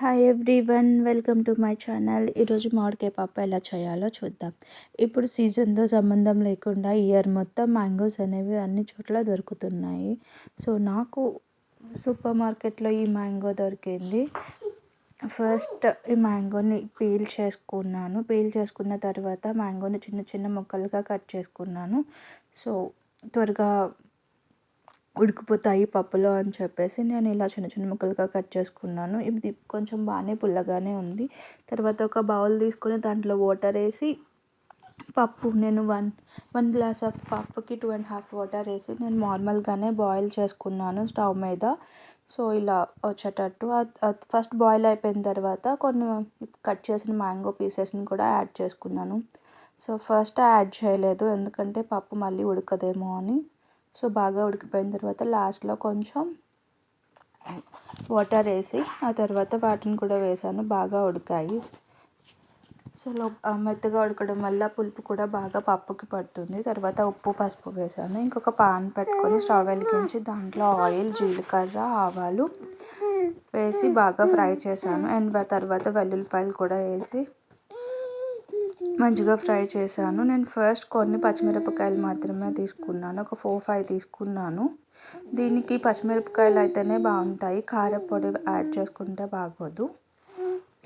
Hi everyone welcome to my channel ఈరోజు మామిడికాయ పప్పు ఎలా చేయాలో చూద్దాం. ఇప్పుడు సీజన్తో సంబంధం లేకుండా ఇయర్ మొత్తం మ్యాంగోస్ అనేవి అన్ని చోట్ల దొరుకుతున్నాయి. సో నాకు సూపర్ మార్కెట్లో ఈ మ్యాంగో దొరికింది. ఫస్ట్ ఈ మ్యాంగోని పీల్ చేసుకున్నాను. పీల్ చేసుకున్న తర్వాత మ్యాంగోని చిన్న చిన్న ముక్కలుగా కట్ చేసుకున్నాను. సో త్వరగా ఉడికిపోతాయి పప్పులో అని చెప్పేసి నేను ఇలా చిన్న చిన్న ముక్కలుగా కట్ చేసుకున్నాను. ఇది కొంచెం బాగానే పుల్లగానే ఉంది. తర్వాత ఒక బౌల్ తీసుకొని దాంట్లో వాటర్ వేసి పప్పు నేను వన్ వన్ గ్లాస్ ఆఫ్ పప్పుకి టూ అండ్ హాఫ్ వాటర్ వేసి నేను నార్మల్గానే బాయిల్ చేసుకున్నాను స్టవ్ మీద. సో ఇలా వచ్చేటట్టు. ఫస్ట్ బాయిల్ అయిపోయిన తర్వాత కొన్ని కట్ చేసిన మ్యాంగో పీసెస్ని కూడా యాడ్ చేసుకున్నాను. సో ఫస్ట్ యాడ్ చేయలేదు ఎందుకంటే పప్పు మళ్ళీ ఉడకదేమో అని. సో బాగా ఉడికిపోయిన తర్వాత లాస్ట్లో కొంచెం వాటర్ వేసి ఆ తర్వాత వాటిని కూడా వేసాను బాగా ఉడికాయి. సో మెత్తగా ఉడకడం వల్ల పులుపు కూడా బాగా పప్పుకి పడుతుంది. తర్వాత ఉప్పు పసుపు వేసాను. ఇంకొక పాన్ పెట్టుకొని స్టవ్ వెలిగించి దాంట్లో ఆయిల్ జీలకర్ర ఆవాలు వేసి బాగా ఫ్రై చేశాను. అండ్ తర్వాత వెల్లుల్లిపాయలు కూడా వేసి మంచిగా ఫ్రై చేశాను. నేను ఫస్ట్ కొన్ని పచ్చిమిరపకాయలు మాత్రమే తీసుకున్నాను. ఒక ఫోర్ ఫైవ్ తీసుకున్నాను. దీనికి పచ్చిమిరపకాయలు అయితేనే బాగుంటాయి. కారపొడి యాడ్ చేసుకుంటే బాగోదు.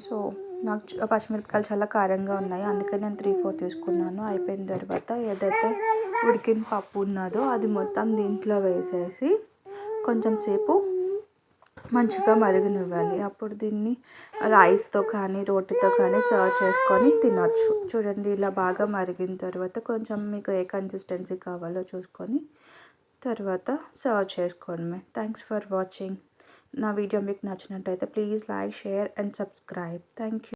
సో నాకు పచ్చిమిరపకాయలు చాలా కారంగా ఉన్నాయి. అందుకని నేను త్రీ ఫోర్ తీసుకున్నాను. అయిపోయిన తర్వాత ఏదైతే ఉడికిన పప్పు ఉన్నదో అది మొత్తం దీంట్లో వేసేసి కొంచెం సేపు మంచిగా మరగనివ్వాలి. అప్పుడు దీన్ని రైస్తో కానీ రోటీతో కానీ సర్వ్ చేసుకొని తినొచ్చు. చూడండి ఇలా బాగా మరిగిన తర్వాత కొంచెం మీకు ఏ కన్సిస్టెన్సీ కావాలో చూసుకొని తర్వాత సర్వ్ చేసుకోండి థ్యాంక్స్ ఫర్ వాచింగ్ నా వీడియో మీకు నచ్చినట్టయితే please like share and subscribe. Thank you